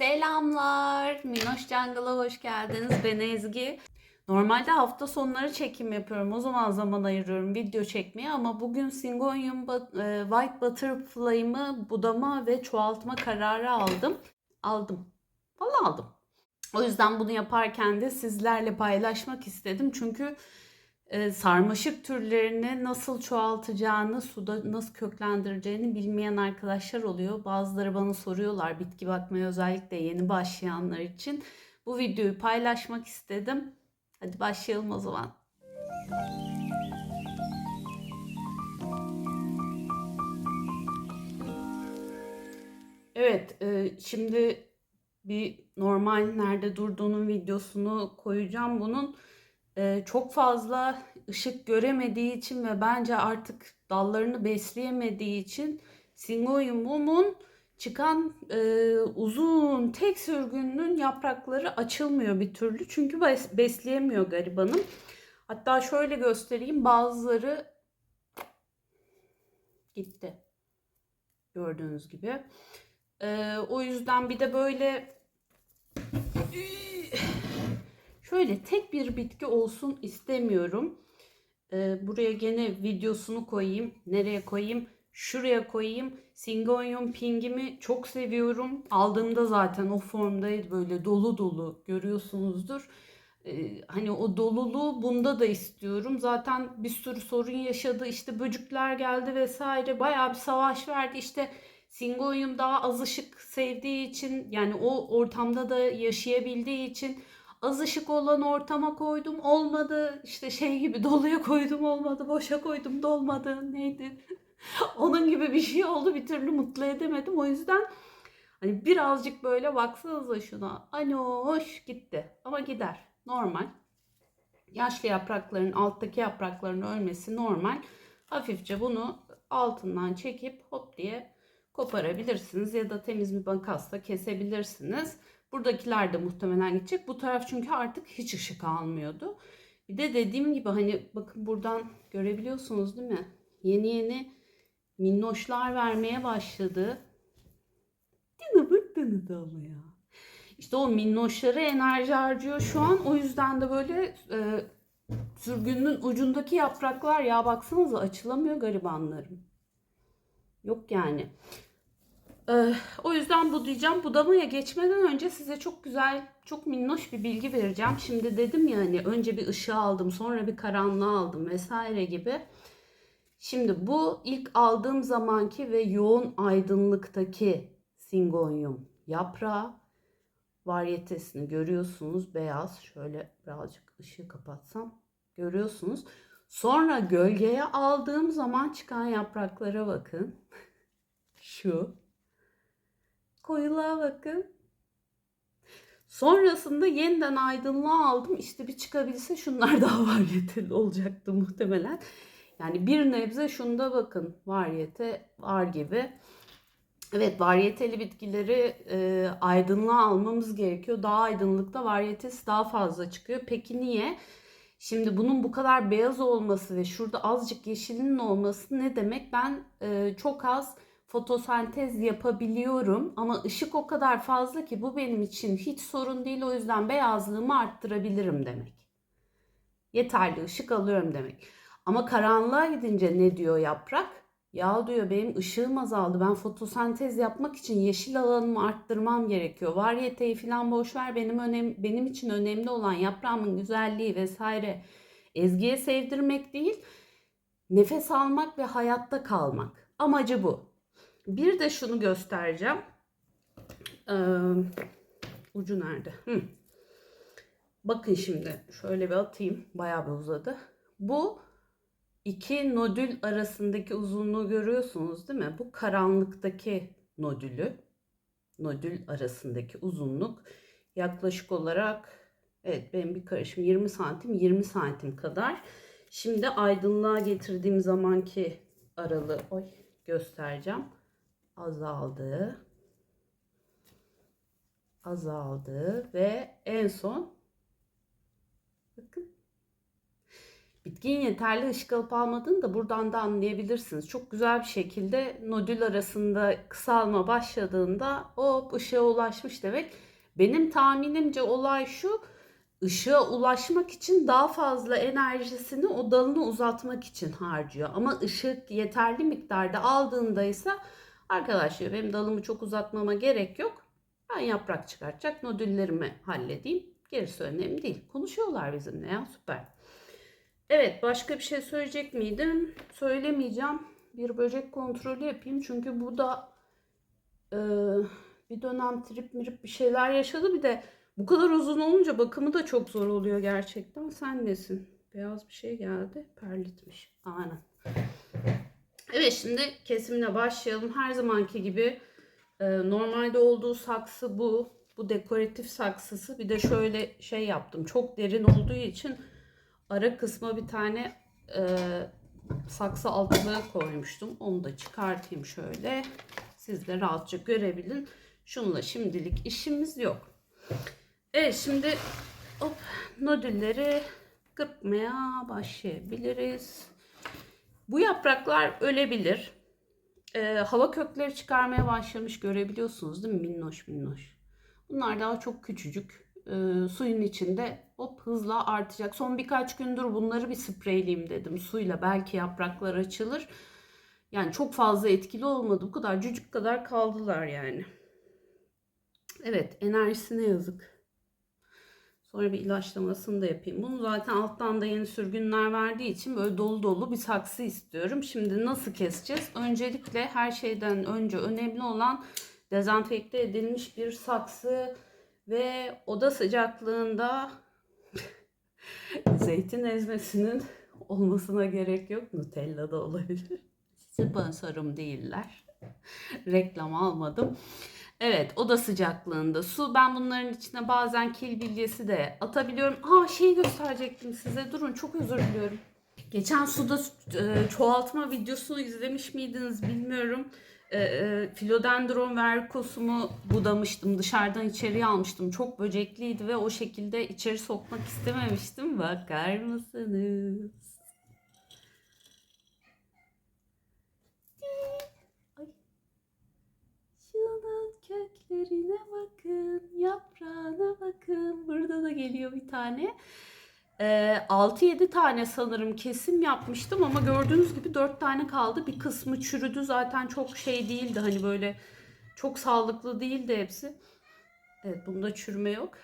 Selamlar. Minoş Jungle'a hoş geldiniz. Ben Ezgi. Normalde hafta sonları çekim yapıyorum. O zaman zaman ayırıyorum video çekmeye ama bugün Syngonium e, White Butterfly'ımı budama ve çoğaltma kararı aldım. Aldım. Vallahi aldım. O yüzden bunu yaparken de sizlerle paylaşmak istedim. Çünkü sarmaşık türlerini nasıl çoğaltacağını, suda nasıl köklendireceğini bilmeyen arkadaşlar oluyor. Bazıları bana soruyorlar bitki bakmaya özellikle yeni başlayanlar için. Bu videoyu paylaşmak istedim. Hadi başlayalım o zaman. Evet, e, şimdi bir normal nerede durduğunun videosunu koyacağım bunun. E, çok fazla ışık göremediği için ve bence artık dallarını besleyemediği için Syngonium'un çıkan e, uzun tek sürgünlüğün yaprakları açılmıyor bir türlü. Çünkü bes- besleyemiyor garibanım. Hatta şöyle göstereyim bazıları gitti. Gördüğünüz gibi. E, o yüzden bir de böyle şöyle tek bir bitki olsun istemiyorum. Ee, buraya gene videosunu koyayım. Nereye koyayım? Şuraya koyayım. Syngonium pingimi çok seviyorum. Aldığımda zaten o formdaydı böyle dolu dolu görüyorsunuzdur. Ee, hani o doluluğu bunda da istiyorum. Zaten bir sürü sorun yaşadı. İşte böcükler geldi vesaire. Bayağı bir savaş verdi. İşte Syngonium daha az ışık sevdiği için yani o ortamda da yaşayabildiği için az ışık olan ortama koydum olmadı. İşte şey gibi doluya koydum olmadı. Boşa koydum dolmadı. Neydi? Onun gibi bir şey oldu. Bir türlü mutlu edemedim. O yüzden hani birazcık böyle baksanıza şuna. Hoş gitti. Ama gider. Normal. Yaşlı yaprakların alttaki yaprakların ölmesi normal. Hafifçe bunu altından çekip hop diye koparabilirsiniz ya da temiz bir makasla kesebilirsiniz. Buradakiler de muhtemelen gidecek. Bu taraf çünkü artık hiç ışık almıyordu. Bir de dediğim gibi hani bakın buradan görebiliyorsunuz değil mi? Yeni yeni minnoşlar vermeye başladı. Dina bıktınız ama ya. İşte o minnoşlara enerji harcıyor şu an. O yüzden de böyle e, sürgünün ucundaki yapraklar ya baksanıza açılamıyor garibanlarım. Yok yani. Ee, o yüzden bu diyeceğim. Budamaya geçmeden önce size çok güzel, çok minnoş bir bilgi vereceğim. Şimdi dedim ya hani önce bir ışığı aldım, sonra bir karanlığı aldım vesaire gibi. Şimdi bu ilk aldığım zamanki ve yoğun aydınlıktaki Syngonium yaprağı varyetesini görüyorsunuz. Beyaz. Şöyle birazcık ışığı kapatsam görüyorsunuz. Sonra gölgeye aldığım zaman çıkan yapraklara bakın. Şu. Koyuluğa bakın. Sonrasında yeniden aydınlığa aldım. İşte bir çıkabilse şunlar daha varyeteli olacaktı muhtemelen. Yani bir nebze şunda bakın varyete var gibi. Evet varyeteli bitkileri e, aydınlığa almamız gerekiyor. Daha aydınlıkta varyetesi daha fazla çıkıyor. Peki niye? Şimdi bunun bu kadar beyaz olması ve şurada azıcık yeşilinin olması ne demek? Ben e, çok az fotosentez yapabiliyorum ama ışık o kadar fazla ki bu benim için hiç sorun değil. O yüzden beyazlığımı arttırabilirim demek. Yeterli ışık alıyorum demek. Ama karanlığa gidince ne diyor yaprak? Ya diyor benim ışığım azaldı. Ben fotosentez yapmak için yeşil alanımı arttırmam gerekiyor. Varyeteyi falan boş ver. Benim önem benim için önemli olan yaprağımın güzelliği vesaire. Ezgiye sevdirmek değil, nefes almak ve hayatta kalmak. Amacı bu. Bir de şunu göstereceğim. Ee, ucu nerede? Hı. Bakın şimdi şöyle bir atayım. Bayağı bir uzadı. Bu iki nodül arasındaki uzunluğu görüyorsunuz değil mi? Bu karanlıktaki nodülü. Nodül arasındaki uzunluk yaklaşık olarak evet benim bir karışım 20 santim 20 santim kadar. Şimdi aydınlığa getirdiğim zamanki aralığı oy, göstereceğim. Azaldı. Azaldı ve en son bakın bitkinin yeterli ışık alıp almadığını da buradan da anlayabilirsiniz. Çok güzel bir şekilde nodül arasında kısalma başladığında hop ışığa ulaşmış demek. Benim tahminimce olay şu ışığa ulaşmak için daha fazla enerjisini o dalını uzatmak için harcıyor. Ama ışık yeterli miktarda aldığında ise arkadaşlar benim dalımı çok uzatmama gerek yok. Ben yaprak çıkartacak nodüllerimi halledeyim. Gerisi önemli değil. Konuşuyorlar bizimle ya süper. Evet başka bir şey söyleyecek miydim? Söylemeyeceğim. Bir böcek kontrolü yapayım. Çünkü bu da e, bir dönem trip mirip bir şeyler yaşadı. Bir de bu kadar uzun olunca bakımı da çok zor oluyor gerçekten. Sen nesin? Beyaz bir şey geldi. Perlitmiş. Aynen. Evet şimdi kesimine başlayalım. Her zamanki gibi e, normalde olduğu saksı bu. Bu dekoratif saksısı. Bir de şöyle şey yaptım. Çok derin olduğu için ara kısma bir tane e, saksı altlığı koymuştum. Onu da çıkartayım şöyle. Siz de rahatça görebilin. Şunla şimdilik işimiz yok. Evet şimdi hop, nodülleri kırpmaya başlayabiliriz. Bu yapraklar ölebilir. Ee, hava kökleri çıkarmaya başlamış görebiliyorsunuz değil mi? Minnoş minnoş. Bunlar daha çok küçücük. Ee, suyun içinde hop hızla artacak. Son birkaç gündür bunları bir spreyleyeyim dedim. Suyla belki yapraklar açılır. Yani çok fazla etkili olmadı. Bu kadar cücük kadar kaldılar yani. Evet enerjisine yazık. Sonra bir ilaçlamasını da yapayım. Bunu zaten alttan da yeni sürgünler verdiği için böyle dolu dolu bir saksı istiyorum. Şimdi nasıl keseceğiz? Öncelikle her şeyden önce önemli olan dezenfekte edilmiş bir saksı ve oda sıcaklığında zeytin ezmesinin olmasına gerek yok. Nutella da olabilir. Sponsorum değiller. Reklam almadım. Evet oda sıcaklığında su. Ben bunların içine bazen kil bilyesi de atabiliyorum. Aa şeyi gösterecektim size. Durun çok özür diliyorum. Geçen suda e, çoğaltma videosunu izlemiş miydiniz bilmiyorum. E, e, Philodendron verrucosumu budamıştım. Dışarıdan içeriye almıştım. Çok böcekliydi ve o şekilde içeri sokmak istememiştim. Bakar mısınız? Köklerine bakın, yaprağına bakın. Burada da geliyor bir tane. Ee, 6-7 tane sanırım kesim yapmıştım ama gördüğünüz gibi 4 tane kaldı. Bir kısmı çürüdü zaten çok şey değildi hani böyle çok sağlıklı değildi hepsi. Evet bunda çürüme yok.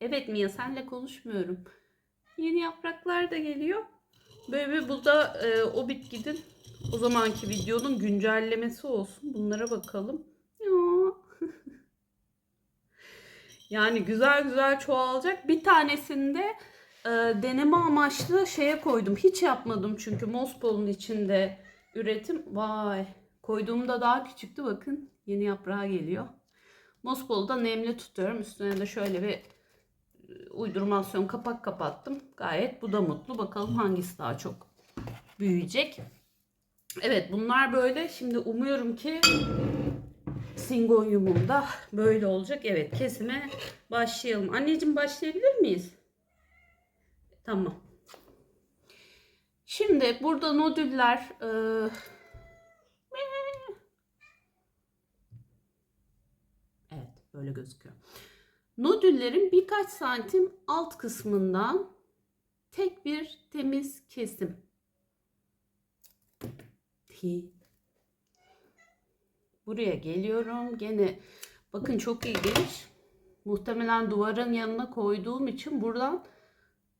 Evet Mia senle konuşmuyorum. Yeni yapraklar da geliyor. Böyle bir bu da e, o bitkinin o zamanki videonun güncellemesi olsun. Bunlara bakalım. Ya. yani güzel güzel çoğalacak. Bir tanesinde e, deneme amaçlı şeye koydum. Hiç yapmadım çünkü Mospol'un içinde üretim. Vay. Koyduğumda daha küçüktü bakın. Yeni yaprağı geliyor. Mospol'u da nemli tutuyorum. Üstüne de şöyle bir e, uydurmasyon kapak kapattım. Gayet bu da mutlu. Bakalım hangisi daha çok büyüyecek. Evet bunlar böyle. Şimdi umuyorum ki Singonyumum da böyle olacak. Evet kesime başlayalım. Anneciğim başlayabilir miyiz? Tamam. Şimdi burada nodüller e, Evet böyle gözüküyor. Nodüllerin birkaç santim alt kısmından tek bir temiz kesim. Hi. Buraya geliyorum. Gene bakın çok ilginç. Muhtemelen duvarın yanına koyduğum için buradan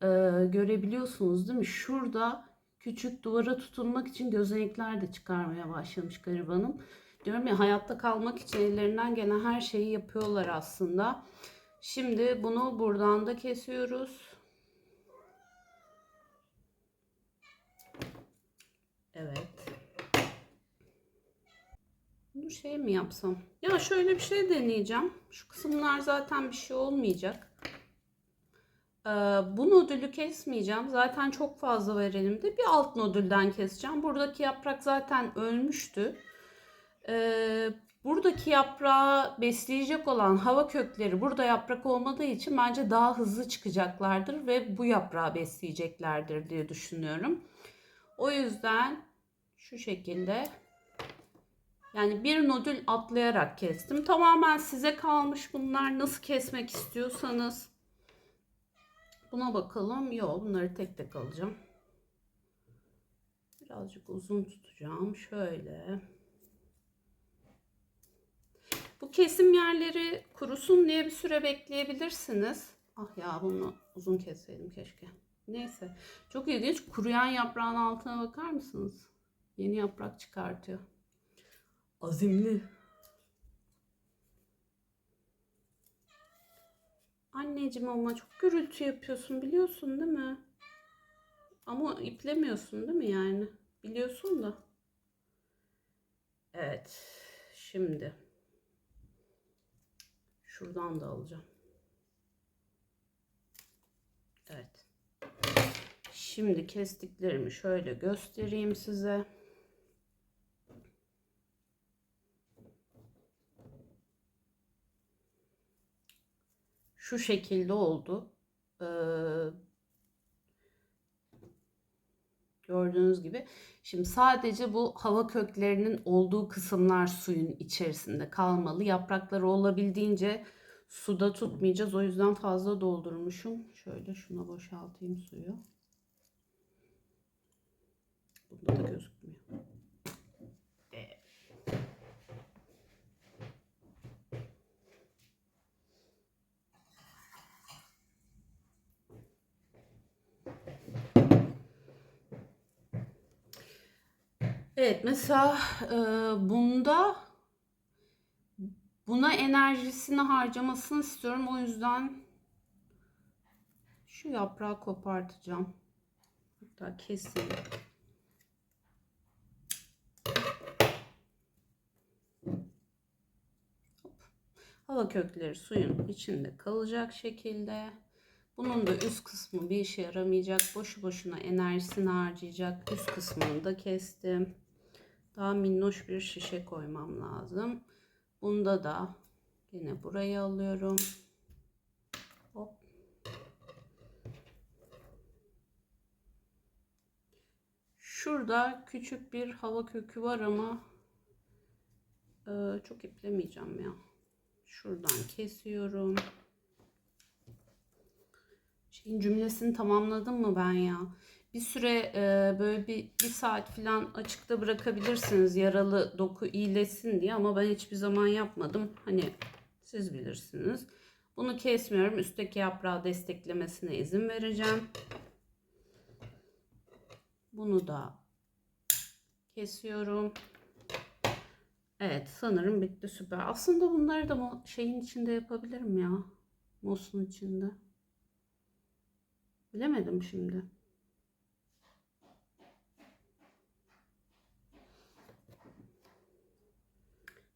e, görebiliyorsunuz değil mi? Şurada küçük duvara tutunmak için gözenekler de çıkarmaya başlamış garibanım. Diyorum ya hayatta kalmak için ellerinden gelen her şeyi yapıyorlar aslında. Şimdi bunu buradan da kesiyoruz. Evet. Bunu şey mi yapsam? Ya şöyle bir şey deneyeceğim. Şu kısımlar zaten bir şey olmayacak. Ee, bu nodülü kesmeyeceğim. Zaten çok fazla var elimde. Bir alt nodülden keseceğim. Buradaki yaprak zaten ölmüştü. Ee, Buradaki yaprağı besleyecek olan hava kökleri burada yaprak olmadığı için bence daha hızlı çıkacaklardır ve bu yaprağı besleyeceklerdir diye düşünüyorum. O yüzden şu şekilde yani bir nodül atlayarak kestim. Tamamen size kalmış bunlar. Nasıl kesmek istiyorsanız. Buna bakalım. Yok bunları tek tek alacağım. Birazcık uzun tutacağım. Şöyle. Bu kesim yerleri kurusun diye bir süre bekleyebilirsiniz. Ah ya bunu uzun kesseydim keşke. Neyse. Çok ilginç. Kuruyan yaprağın altına bakar mısınız? Yeni yaprak çıkartıyor. Azimli. Anneciğim ama çok gürültü yapıyorsun biliyorsun değil mi? Ama iplemiyorsun değil mi yani? Biliyorsun da. Evet. Şimdi. Şuradan da alacağım. Evet. Şimdi kestiklerimi şöyle göstereyim size. Şu şekilde oldu. Ee, gördüğünüz gibi. Şimdi sadece bu hava köklerinin olduğu kısımlar suyun içerisinde kalmalı. Yaprakları olabildiğince suda tutmayacağız. O yüzden fazla doldurmuşum. Şöyle şuna boşaltayım suyu. Bunda da gözükmüyor. Evet. Evet mesela e, bunda buna enerjisini harcamasını istiyorum. O yüzden şu yaprağı kopartacağım. Hatta keseyim. Hava kökleri suyun içinde kalacak şekilde. Bunun da üst kısmı bir işe yaramayacak. Boşu boşuna enerjisini harcayacak. Üst kısmını da kestim. Daha minnoş bir şişe koymam lazım. Bunda da yine burayı alıyorum. Hop. Şurada küçük bir hava kökü var ama e, çok iplemeyeceğim ya. Şuradan kesiyorum. Şeyin cümlesini tamamladım mı ben ya? Bir süre e, böyle bir, bir saat falan açıkta bırakabilirsiniz yaralı doku iyileşsin diye ama ben hiçbir zaman yapmadım. Hani siz bilirsiniz. Bunu kesmiyorum. Üstteki yaprağı desteklemesine izin vereceğim. Bunu da kesiyorum. Evet sanırım bitti süper. Aslında bunları da şeyin içinde yapabilirim ya. Mosun içinde. Bilemedim şimdi.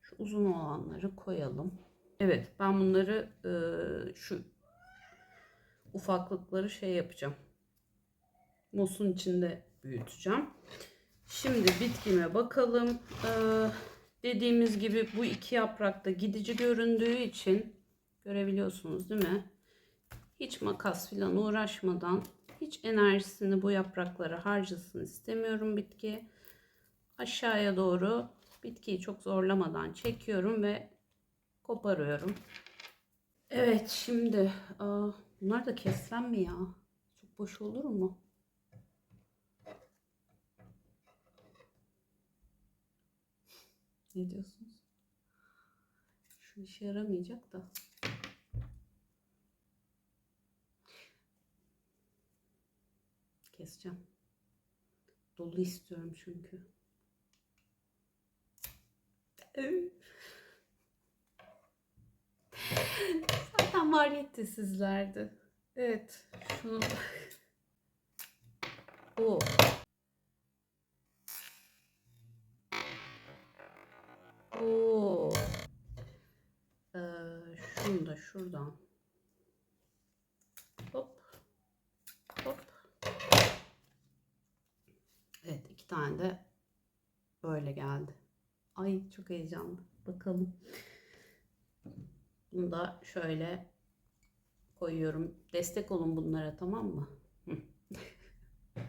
Şu uzun olanları koyalım. Evet ben bunları e, şu ufaklıkları şey yapacağım. Mosun içinde büyüteceğim. Şimdi bitkime bakalım. Ee, dediğimiz gibi bu iki yaprakta gidici göründüğü için görebiliyorsunuz değil mi? Hiç makas filan uğraşmadan hiç enerjisini bu yapraklara harcasın istemiyorum bitki. Aşağıya doğru bitkiyi çok zorlamadan çekiyorum ve koparıyorum. Evet şimdi aa, bunlar da kessem mi ya? Çok boş olur mu? Ne diyorsunuz? Şu işe yaramayacak da. Keseceğim. Dolu istiyorum çünkü. Zaten maliyetti sizlerdi. Evet. Şunu. O. Oo. Ee, şunu da şuradan. Hop. Hop. Evet iki tane de böyle geldi. Ay çok heyecanlı. Bakalım. Bunu da şöyle koyuyorum. Destek olun bunlara tamam mı?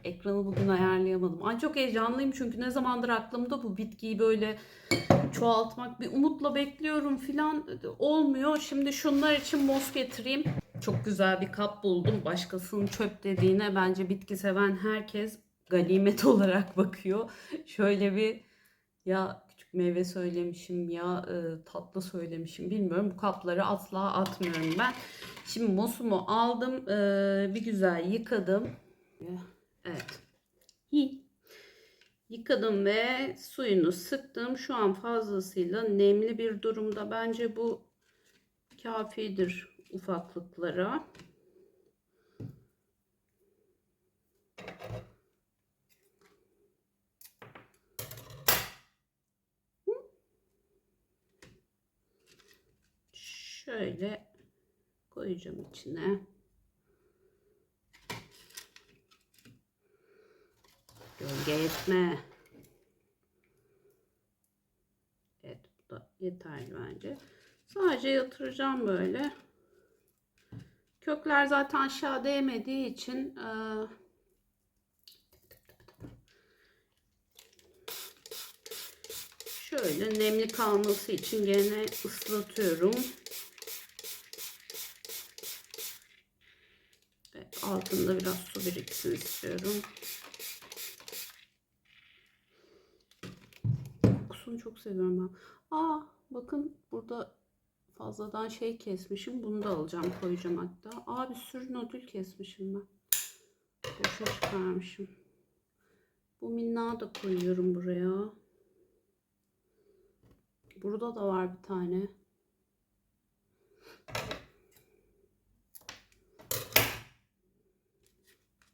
Ekranı bugün ayarlayamadım. Ay çok heyecanlıyım çünkü ne zamandır aklımda bu bitkiyi böyle çoğaltmak bir umutla bekliyorum filan olmuyor. Şimdi şunlar için mos getireyim. Çok güzel bir kap buldum. Başkasının çöp dediğine bence bitki seven herkes ganimet olarak bakıyor. Şöyle bir ya meyve söylemişim ya e, tatlı söylemişim bilmiyorum. Bu kapları asla atmıyorum ben. Şimdi mosumu aldım. e, bir güzel yıkadım. Evet. Hi. Yıkadım ve suyunu sıktım. Şu an fazlasıyla nemli bir durumda. Bence bu kafidir ufaklıklara. Şöyle koyacağım içine. Gölge etme. Evet bu da yeterli bence. Sadece yatıracağım böyle. Kökler zaten aşağı değmediği için eee, şöyle nemli kalması için gene ıslatıyorum. Evet, altında biraz su biriksin istiyorum. Kokusunu çok seviyorum ben. Aa bakın burada fazladan şey kesmişim. Bunu da alacağım koyacağım hatta. Aa bir sürü nodül kesmişim ben. Boşa çıkarmışım. Bu minnağı da koyuyorum buraya. Burada da var bir tane.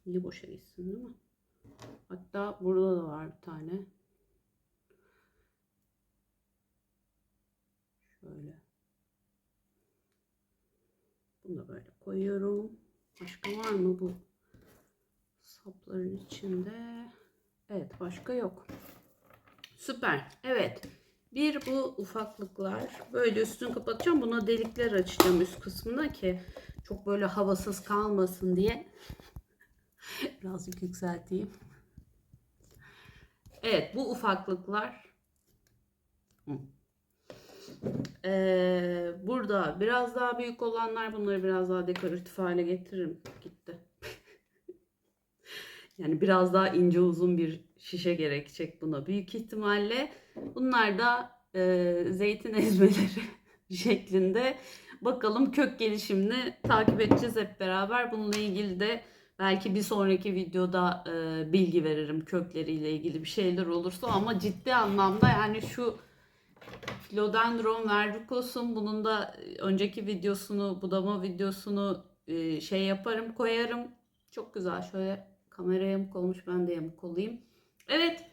İyi boşa gitsin değil mi? Hatta burada da var bir tane. Şöyle. Bunu da böyle koyuyorum. Başka var mı bu sapların içinde? Evet başka yok. Süper. Evet. Bir bu ufaklıklar. Böyle üstünü kapatacağım. Buna delikler açacağım üst kısmına ki çok böyle havasız kalmasın diye. Birazcık yükselteyim. Evet bu ufaklıklar. Ee, burada biraz daha büyük olanlar bunları biraz daha dekoratif hale getiririm. Gitti. yani biraz daha ince uzun bir şişe gerekecek buna büyük ihtimalle. Bunlar da e, zeytin ezmeleri şeklinde. Bakalım kök gelişimini takip edeceğiz hep beraber. Bununla ilgili de belki bir sonraki videoda e, bilgi veririm kökleriyle ilgili bir şeyler olursa ama ciddi anlamda yani şu Philodendron verrucosum bunun da önceki videosunu budama videosunu e, şey yaparım koyarım. Çok güzel şöyle kameraya yamuk olmuş ben de yamuk olayım. Evet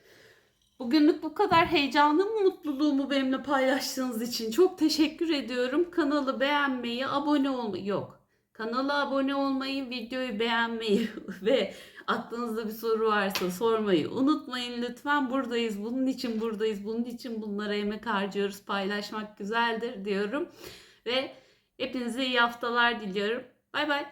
bugünlük bu kadar heyecanlı mı mutluluğumu benimle paylaştığınız için çok teşekkür ediyorum. Kanalı beğenmeyi abone olmayı yok. Kanala abone olmayı, videoyu beğenmeyi ve aklınızda bir soru varsa sormayı unutmayın lütfen. Buradayız, bunun için buradayız, bunun için bunlara emek harcıyoruz. Paylaşmak güzeldir diyorum. Ve hepinize iyi haftalar diliyorum. Bay bay.